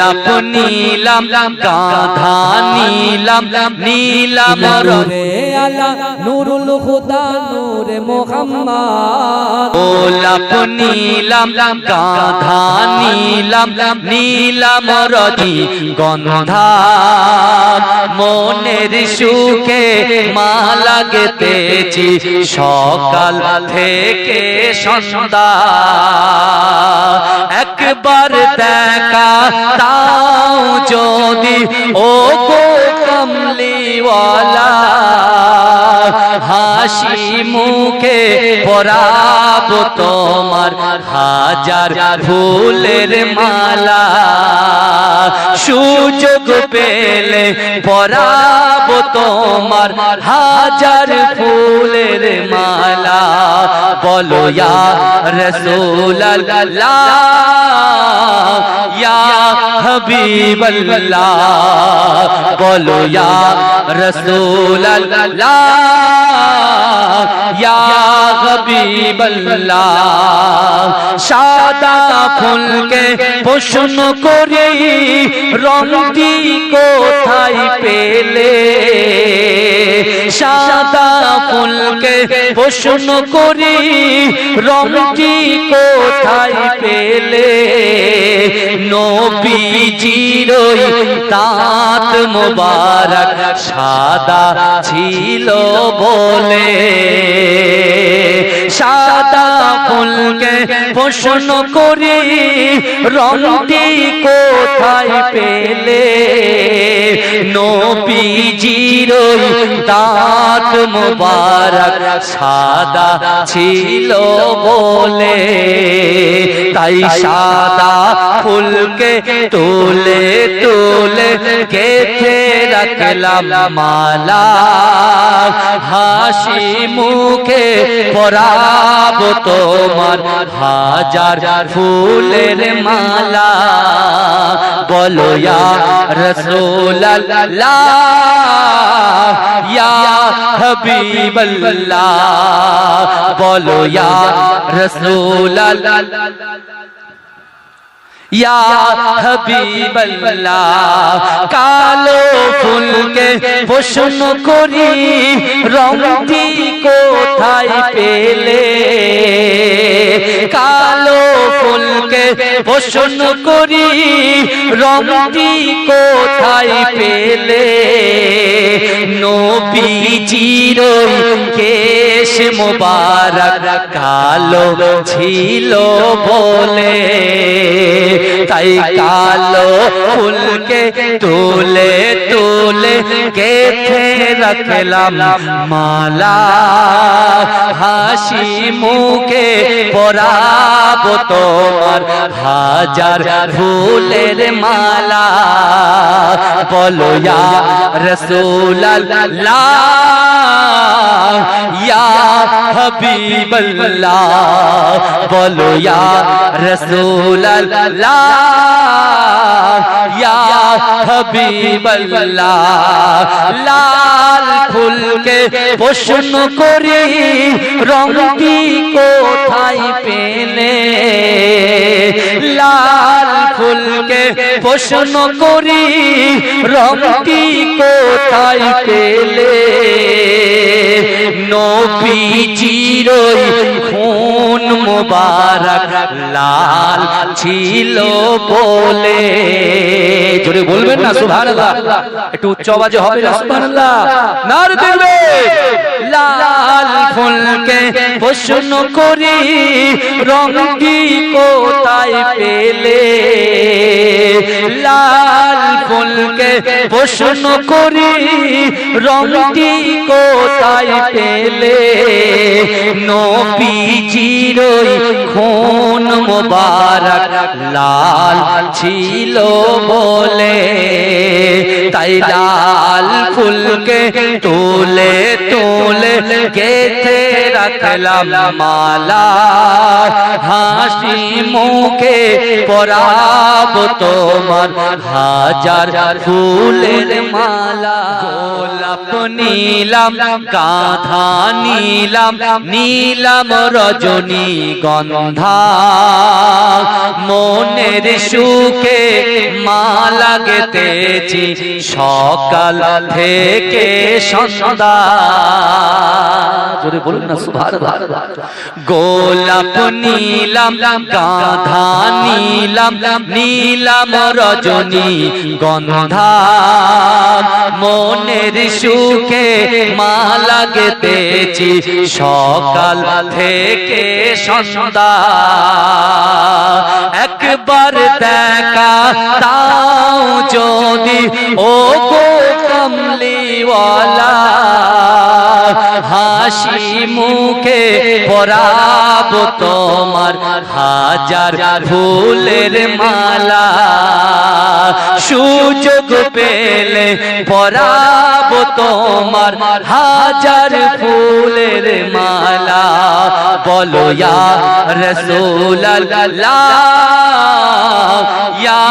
গোলাপ নীলাম গাধা নীলাম নীলাম নূরে আলা নুরুল খুদা নূরে মোহাম্মদ। গোলাপ নীলাম, গাধা নীলাম নীলাম রতি গন্ধা। মনের সুখে মালা গেতেছি সকাল থেকে সন্ধ্যা। একবার দেখা তাও যদি, ও গো কমলিওয়ালা। হাসি মুখে পরাব তোমার হাজার ফুলের মালা। সুযোগ পেলে পরাব তোমার হাজার ফুলের মালা। বলো, ইয়া ইয়া হাবিবাল্লাহ, বলো ইয়া রসুল্লাহ ইয়া হাবিবাল্লাহ, সাদা ফুলকে প্রশ্ন করি রংটি কোথায় পেলে? সাদা ফুলকে প্রশ্ন করি রংটি কোথায় পেলে? নবীজির দাঁত মোবারক সাদা ছিল বলে। সাদা ফুলকে প্রশ্ন করি রংটি কোথায় পেলে? নবীজির দাঁত মোবারক সাদা ছিল বলে। তাই সাদা ফুলকে তোলে তোলে গেথে রাখলাম মালা হাসি মুখে পরাব তোমার হাজার ফুলের মালা বলো ইয়া রসুল্লাহ ইয়া হাবিবাল্লাহ বলো ইয়া রসুল্লাহ ইয়া হাবিবাল্লাহ কালো ফুলকে প্রশ্ন করি রংটি কোথায় পেলে কালো ফুলকে প্রশ্ন করি রংটি কোথায় পেলে নবীজির কেশ মোবারক কালো ছিল বলে তাই কালো ফুলকে তুলে তুলে গেথে রাখলাম মালা হাসি মুখে পরাব তোমার হাজার ফুলের মালা বলো ইয়া রসুল্লাহ ইয়া হাবিবাল্লাহ বলো ইয়া রসুল্লাহ ইয়া হাবিবাল্লাহ লাল ফুলকে প্রশ্ন করি রংটি কোথায় পেলে? লাল ফুলকে প্রশ্ন করি রংটি কোথায় পেলে? নবীজির খুন মোবারক, লাল ছিল বলে। জোরে বলবেন না, সুবহানাল্লাহ। একটু উচ্চ আওয়াজে হবে না, সুবহানাল্লাহ। লাল ফুলকে প্রশ্ন করি রঙ্গি কোথায় পেলে? লাল ফুলকে প্রশ্ন করি রংটি কোথায় পেলে? নবীজির খুন মোবারক, লাল ছিল বলে। তাই লাল ফুলকে তোলে তোলে গেথে রাখলাম মালা হাসি মুখে পরাব তোমার হাজার ফুলের মালা। গোলাপ নীলাম, গাধা নীলাম নীলাম রজনী গন্ধা। মনের সুখে মালা গেতেছি সকাল থেকে জোরে বলুন না গোলাপ নীলাম, গাধা নীলাম নীলাম রজনী গন্ধা। মনের সুখে মালা গেতেছি সকাল থেকে সন্ধ্যা। একবার দেখা তাও যদি, ও কমলিওয়ালা। হাসি মুখে পরাব তোমার হাজার ফুলের মালা। সুযোগ পেলে পরাব তোমার হাজার ফুলের মালা। বলো, ইয়া রসুল্লাহ ইয়া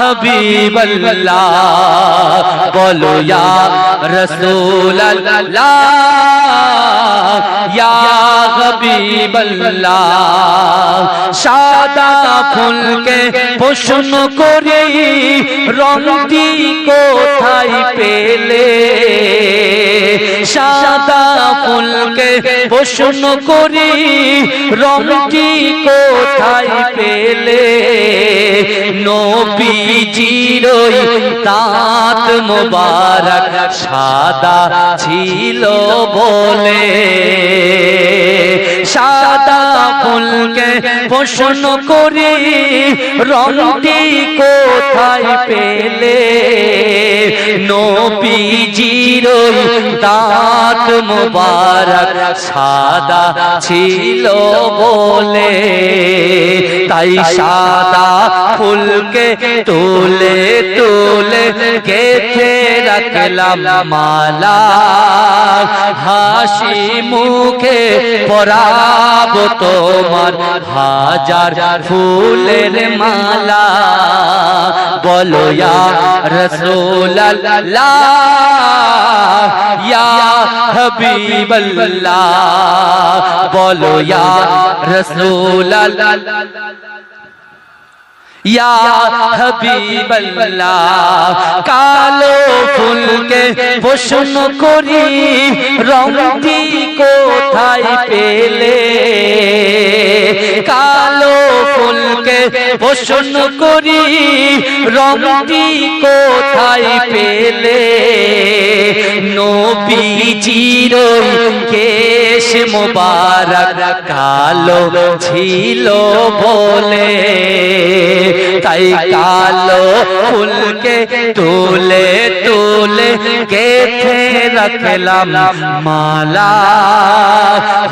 হাবিবাল্লাহ। বলো, ইয়া রসুল্লাহ ইয়া হাবিবাল্লাহ সাদা ফুলকে প্রশ্ন করি রংটি কোথায় পেলে সাদা ফুলকে প্রশ্ন করি রংটি কোথায় পেলে নবীজির ওই দাঁত মোবারক সাদা ছিল বলে। সাদা ফুলকে প্রশ্ন করি রংটি কোথায় পেলে? নবীজির দাঁত মোবারক সাদা ছিল বলে। তাই সাদা ফুলকে তুলে তুলে গেথে রাখলাম মালা হাসি মুখে পরাব তোমার হাজার ফুলের মালা বলো ইয়া রসুল্লাহ ইয়া হাবিবাল্লাহ বলো ইয়া রসুল্লাহ ইয়া হাবিবাল্লাহ কালো ফুলকে প্রশ্ন করি রংটি কোথায় পেলে কালো ফুলকে প্রশ্ন করি রংটি কোথায় পেলে নবীজির কেশ মোবারক কালো ছিল বলে তাই কালো ফুলকে তুলে তুলে গেথে রাখলাম মালা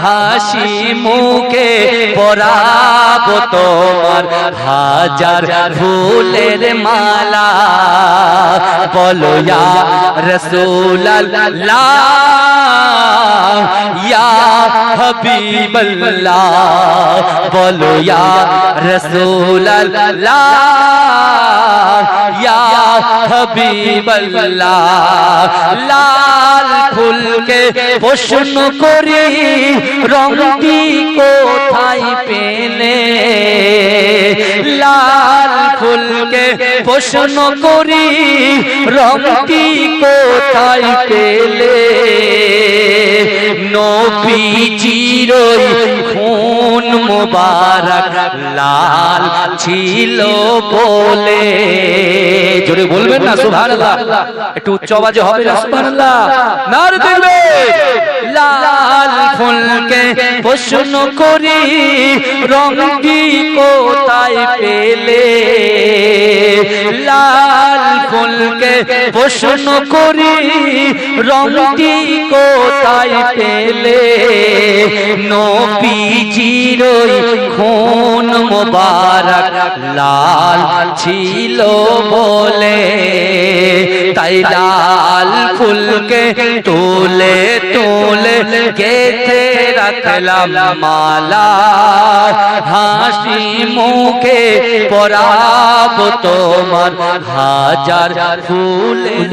হাসি মুখে পরাব তোমার হাজার ফুলের মালা বলো ইয়া রসুল্লাহ ইয়া হাবিবাল্লাহ লাল ফুলকে প্রশ্ন করি রংটি কোথায় পেলে লাল ফুলকে প্রশ্ন করি রংটি কোথায় পেলে নবী নবীজির খুন মোবারক লাল ছিল বলে। জোরে বলবেন না, সুবহানাল্লাহ। একটু উচ্চ আওয়াজে হবে না, সুবহানাল্লাহ? নার লাল ফুলকে প্রশ্ন করি রংটি কোথায় পেলে? লাল ফুলকে প্রশ্ন করি রংটি কোথায় পেলে? নবীজির খুন মোবারক লাল ছিল বলে। তাই লাল ফুলকে তুলে তুলে গেথে রাখলাম মালা। হাসি মুখে পরাব তোমার হাজার ফুলের